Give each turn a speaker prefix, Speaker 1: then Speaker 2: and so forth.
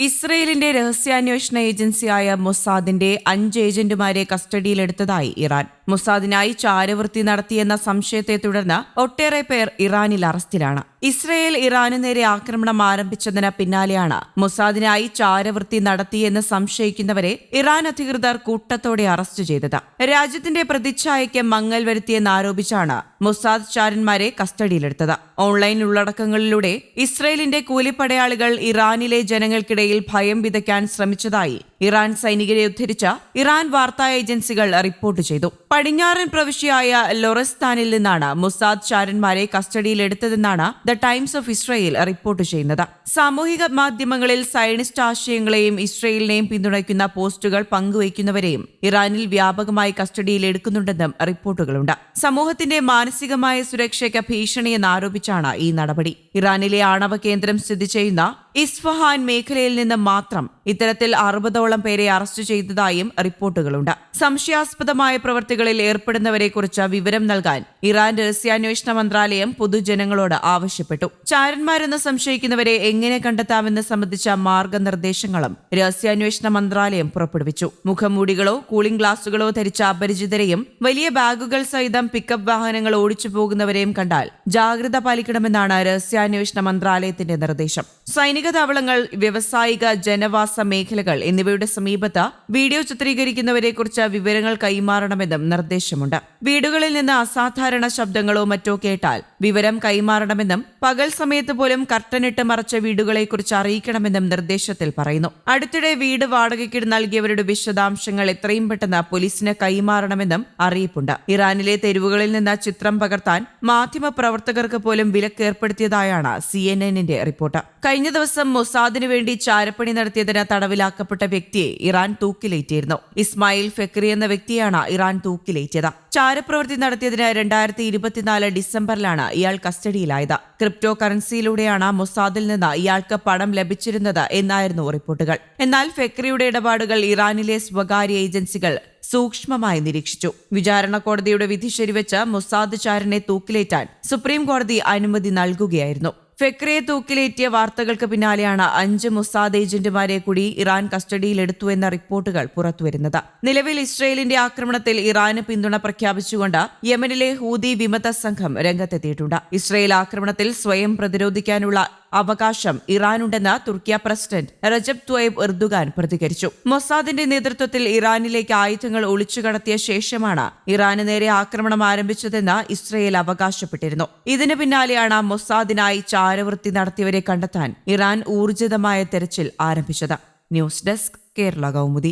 Speaker 1: ഇസ്രയേലിന്റെ രഹസ്യാന്വേഷണ ഏജൻസിയായ മൊസാദിന്റെ അഞ്ച് ഏജന്റുമാരെ കസ്റ്റഡിയിലെടുത്തതായി ഇറാൻ. മൊസാദിനായി ചാരവൃത്തി നടത്തിയെന്ന സംശയത്തെ തുടർന്ന് ഒട്ടേറെ പേർ ഇറാനിൽ അറസ്റ്റിലാണ്. ഇസ്രയേൽ ഇറാനു നേരെ ആക്രമണം ആരംഭിച്ചതിന് പിന്നാലെയാണ് മൊസാദിനായി ചാരവൃത്തി നടത്തിയെന്ന് സംശയിക്കുന്നവരെ ഇറാൻ അധികൃതർ കൂട്ടത്തോടെ അറസ്റ്റ് ചെയ്തത്. രാജ്യത്തിന്റെ പ്രതിച്ഛായയ്ക്ക് മങ്ങൽ വരുത്തിയെന്നാരോപിച്ചാണ് മൊസാദ് ചാരന്മാരെ കസ്റ്റഡിയിലെടുത്തത്. ഓൺലൈൻ ഉള്ളടക്കങ്ങളിലൂടെ ഇസ്രയേലിന്റെ കൂലിപ്പടയാളികൾ ഇറാനിലെ ജനങ്ങൾക്കിടയിൽ ഭയം വിതയ്ക്കാൻ ശ്രമിച്ചതായി ഇറാൻ സൈനികരെ ഉദ്ധരിച്ച ഇറാൻ വാർത്താ ഏജൻസികൾ റിപ്പോർട്ട് ചെയ്തു. പടിഞ്ഞാറൻ പ്രവിശ്യയായ ലൊറസ്താനിൽ നിന്നാണ് മുസാദ് ചാരന്മാരെ കസ്റ്റഡിയിലെടുത്തതെന്നാണ് the Times of Israel report ചെയ്യുന്നത്. സാമൂഹിക മാധ്യമങ്ങളിൽ സയനിസ്റ്റ് ആശയങ്ങളെയും ഇസ്രയേലിനെയും പിന്തുണയ്ക്കുന്ന പോസ്റ്റുകൾ പങ്കുവയ്ക്കുന്നവരെയും ഇറാനിൽ വ്യാപകമായി കസ്റ്റഡിയിൽ എടുക്കുന്നുണ്ടെന്നും റിപ്പോർട്ടുകളുണ്ട്. സമൂഹത്തിന്റെ മാനസികമായ സുരക്ഷയ്ക്ക് ഭീഷണിയെന്നാരോപിച്ചാണ് ഈ നടപടി. ഇറാനിലെ ആണവ കേന്ദ്രം സ്ഥിതി ചെയ്യുന്ന ഇസ്ഫഹാൻ മേഖലയിൽ നിന്ന് മാത്രം ഇത്തരത്തിൽ അറുപതോളം പേരെ അറസ്റ്റ് ചെയ്തതായും റിപ്പോർട്ടുകളുണ്ട്. സംശയാസ്പദമായ പ്രവൃത്തികളിൽ ഏർപ്പെടുന്നവരെക്കുറിച്ച് വിവരം നൽകാൻ ഇറാൻ രഹസ്യാന്വേഷണ മന്ത്രാലയം പൊതുജനങ്ങളോട് ആവശ്യപ്പെട്ടു. ചാരന്മാരെന്ന് സംശയിക്കുന്നവരെ എങ്ങനെ കണ്ടെത്താമെന്ന് സംബന്ധിച്ച മാർഗനിർദ്ദേശങ്ങളും രഹസ്യാന്വേഷണ മന്ത്രാലയം പുറപ്പെടുവിച്ചു. മുഖംമൂടികളോ കൂളിംഗ് ഗ്ലാസുകളോ ധരിച്ച അപരിചിതരെയും വലിയ ബാഗുകൾ സഹിതം പിക്കപ്പ് വാഹനങ്ങൾ ഓടിച്ചു പോകുന്നവരെയും കണ്ടാൽ ജാഗ്രത പാലിക്കണമെന്നാണ് രഹസ്യാന്വേഷണ മന്ത്രാലയത്തിന്റെ നിർദ്ദേശം. സൈനിക താവളങ്ങൾ വ്യവസായിക ജനവാസ മേഖലകൾ എന്നിവയുടെ സമീപത്ത് വീഡിയോ ചിത്രീകരിക്കുന്നവരെ ചിത്രീകരിക്കുന്നവരെക്കുറിച്ച് വിവരങ്ങൾ കൈമാറണമെന്നും നിർദ്ദേശമുണ്ട്. വീടുകളിൽ നിന്ന് അസാധാരണ ശബ്ദങ്ങളോ മറ്റോ കേട്ടാൽ വിവരം കൈമാറണമെന്നും പകൽ സമയത്ത് പോലും കർട്ടനിട്ട് മറച്ച വീടുകളെക്കുറിച്ച് അറിയിക്കണമെന്നും നിർദ്ദേശത്തിൽ പറയുന്നു. അടുത്തിടെ വീട് വാടകയ്ക്ക് നൽകിയവരുടെ വിശദാംശങ്ങൾ എത്രയും പെട്ടെന്ന് പോലീസിന് കൈമാറണമെന്നും അറിയിപ്പുണ്ട്. ഇറാനിലെ തെരുവുകളിൽ നിന്ന് ചിത്രം പകർത്താൻ മാധ്യമ പ്രവർത്തകർക്ക് പോലും വിലക്ക് ഏർപ്പെടുത്തിയതായാണ് സി എൻ എന്നിന്റെ റിപ്പോർട്ട്. കഴിഞ്ഞ ദിവസം മൊസാദിനു വേണ്ടി ചാരപ്പണി നടത്തിയതിന് തടവിലാക്കപ്പെട്ട വ്യക്തിയെ ഇറാൻ തൂക്കിലേറ്റിയിരുന്നു. ഇസ്മായിൽ ഫെക്രി എന്ന വ്യക്തിയാണ് ഇറാൻ തൂക്കിലേറ്റിയത്. ചാരപ്രവൃത്തി നടത്തിയതിന് രണ്ടായിരത്തി ഇരുപത്തിനാല് ഡിസംബറിലാണ് ഇയാൾ കസ്റ്റഡിയിലായത്. ക്രിപ്റ്റോ കറൻസിയിലൂടെയാണ് മൊസാദിൽ നിന്ന് ഇയാൾക്ക് പണം ലഭിച്ചിരുന്നത് എന്നായിരുന്നു റിപ്പോർട്ടുകൾ. എന്നാൽ ഫെക്രിയുടെ ഇടപാടുകൾ ഇറാനിലെ സ്വകാര്യ ഏജൻസികൾ സൂക്ഷ്മമായി നിരീക്ഷിച്ചു. വിചാരണ കോടതിയുടെ വിധി ശരിവെച്ച് മൊസാദ് ചാരനെ തൂക്കിലേറ്റാൻ സുപ്രീം കോടതി അനുമതി നൽകുകയായിരുന്നു. ഫെക്രയെ തൂക്കിലേറ്റിയ വാർത്തകൾക്ക് പിന്നാലെയാണ് അഞ്ച് മൊസാദ് ഏജന്റുമാരെ കൂടി ഇറാൻ കസ്റ്റഡിയിലെടുത്തു എന്ന റിപ്പോർട്ടുകൾ പുറത്തുവരുന്നത്. നിലവിൽ ഇസ്രയേലിന്റെ ആക്രമണത്തിൽ ഇറാന് പിന്തുണ പ്രഖ്യാപിച്ചുകൊണ്ട് യമനിലെ ഹൂതി വിമത സംഘം രംഗത്തെത്തിയിട്ടുണ്ട്. ഇസ്രയേൽ ആക്രമണത്തിൽ സ്വയം പ്രതിരോധിക്കാനുള്ള അവകാശം ഇറാനുണ്ടെന്ന് തുർക്കിയ പ്രസിഡന്റ് റജബ് ത്വയബ് എർദുഗാൻ പ്രതികരിച്ചു. മൊസാദിന്റെ നേതൃത്വത്തിൽ ഇറാനിലേക്ക് ആയുധങ്ങൾ ഒളിച്ചു കടത്തിയ ശേഷമാണ് ഇറാന് നേരെ ആക്രമണം ആരംഭിച്ചതെന്ന് ഇസ്രയേൽ അവകാശപ്പെട്ടിരുന്നു. ഇതിന് പിന്നാലെയാണ് മൊസാദിനായി ചാരവൃത്തി നടത്തിയവരെ കണ്ടെത്താൻ ഇറാൻ ഊർജിതമായ തെരച്ചിൽ ആരംഭിച്ചത്. News desk Kerala Kaumudi.